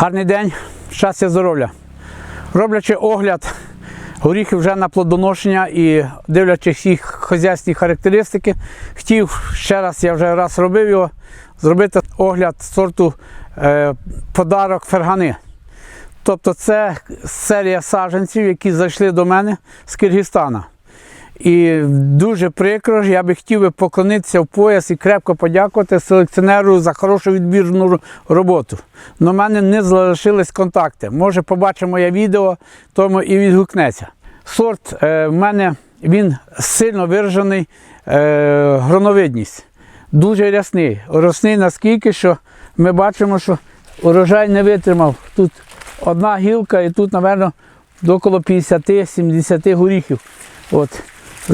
Гарний день, щастя, здоров'я. Роблячи огляд горіхів вже на плодоношення і дивлячись їх хазяйські характеристики, хотів ще раз, я вже раз робив його, зробити огляд сорту е, подарок фергани. Тобто це серія саджанців, які зайшли до мене з Киргизстана. І дуже прикро, я би хотів би поклонитися в пояс і крепко подякувати селекціонеру за хорошу відбірну роботу. Но в мене не залишились контакти. Може, побачить моє відео, тому і відгукнеться. Сорт е, в мене він сильно виражений е, гроновидність. Дуже рясний. Росний наскільки, що ми бачимо, що урожай не витримав. Тут одна гілка і тут, мабуть, около 50-70 горіхів. От,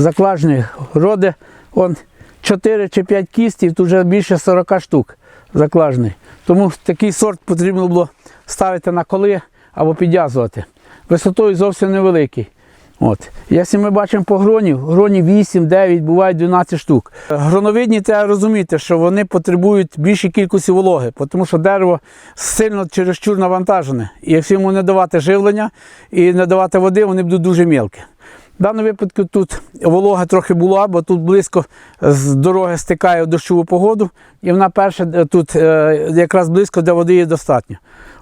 заклажених. Роди он 4 чи 5 кістів, тут вже більше 40 штук заклажений. Тому такий сорт потрібно було ставити на коли або підв'язувати. Висотою зовсім невеликий. От. Якщо ми бачимо по гроні, гроні 8, 9, бувають 12 штук. Гроновидні треба розуміти, що вони потребують більшої кількості вологи, тому що дерево сильно чересчур навантажене. І якщо йому не давати живлення і не давати води, вони будуть дуже мілкі. В даному випадку тут волога трохи була, бо тут близько з дороги стикає в дощову погоду, і вона перша е, тут е, якраз близько, де води є достатньо.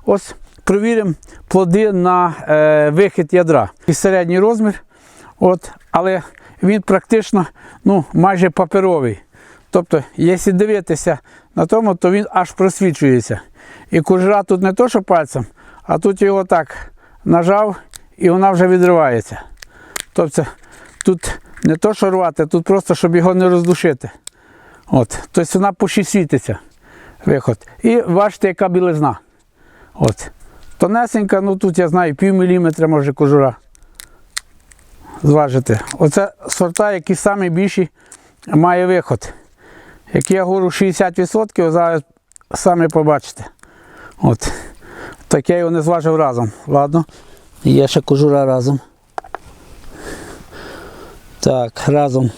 Ось провіримо плоди на е, вихід ядра. І середній розмір, от, але він практично ну, майже паперовий. Тобто, якщо дивитися на тому, то він аж просвічується. І кожура тут не то, що пальцем, а тут його так нажав і вона вже відривається. Тобто тут не то, що рвати, тут просто, щоб його не роздушити. От. Тобто вона поші світиться. Виход. І бачите, яка білизна. От. Тонесенька, ну тут я знаю, пів міліметра може кожура. Зважити. Оце сорта, які самі більші має виход. Як я говорю 60%, зараз самі побачите. От. Так я його не зважив разом. Ладно. Є ще кожура разом. Так, разом.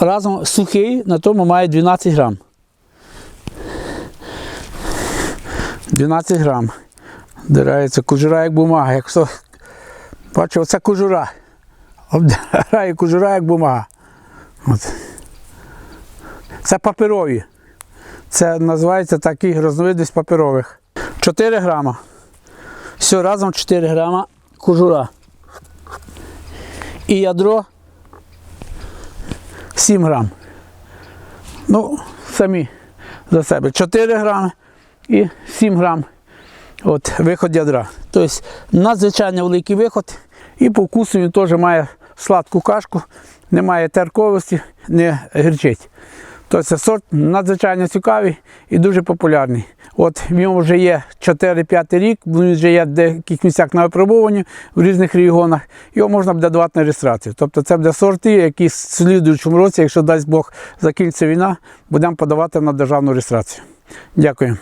Разом сухий, на тому має 12 грам. 12 грам. Дирається кожура як бумага. Як хто бачив, це кожура. Обдирає кожура як бумага. От. Це паперові. Це називається такий розновидність паперових. 4 грама. Все, разом 4 грама кожура. І ядро 7 грам. Ну, самі за себе. 4 грами і 7 грам от, виход ядра. Тобто надзвичайно великий виход. І по вкусу він теж має сладку кашку, не має терковості, не гірчить. Тобто сорт надзвичайно цікавий і дуже популярний. От в ньому вже є 4-5 рік, він вже є в деяких місцях на випробуванні в різних регіонах. Його можна буде давати на реєстрацію. Тобто це буде сорти, які в слідуючому році, якщо дасть Бог закінчиться війна, будемо подавати на державну реєстрацію. Дякую.